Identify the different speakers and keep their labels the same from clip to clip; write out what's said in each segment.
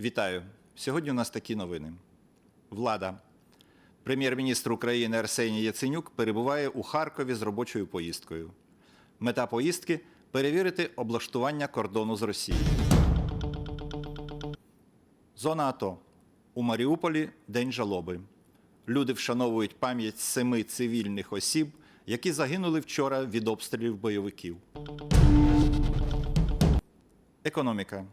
Speaker 1: Вітаю! Сьогодні у нас такі новини. Влада. Прем'єр-міністр України Арсеній Яценюк перебуває у Харкові з робочою поїздкою. Мета поїздки перевірити облаштування кордону з Росією. Зона АТО. У Маріуполі День жалоби. Люди вшановують пам'ять семи цивільних осіб, які загинули вчора від обстрілів бойовиків. Економіка.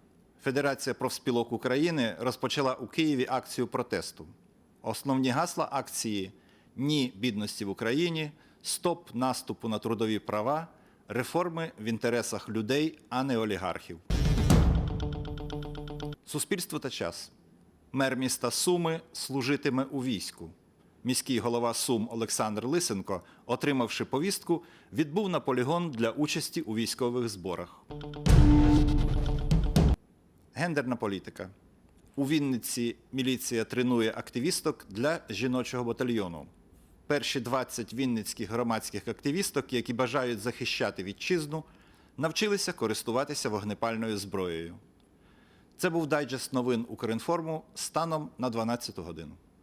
Speaker 1: Федерація профспілок України розпочала у Києві акцію протесту. Основні гасла акції Ні бідності в Україні, Стоп наступу на трудові права, реформи в інтересах людей, а не олігархів. Суспільство та час. Мер міста Суми служитиме у війську. Міський голова Сум Олександр Лисенко, отримавши повістку, відбув на полігон для участі у військових зборах. Гендерна політика. У Вінниці міліція тренує активісток для жіночого батальйону. Перші 20 вінницьких громадських активісток, які бажають захищати вітчизну, навчилися користуватися вогнепальною зброєю. Це був дайджест новин Укрінформу станом на 12 годину.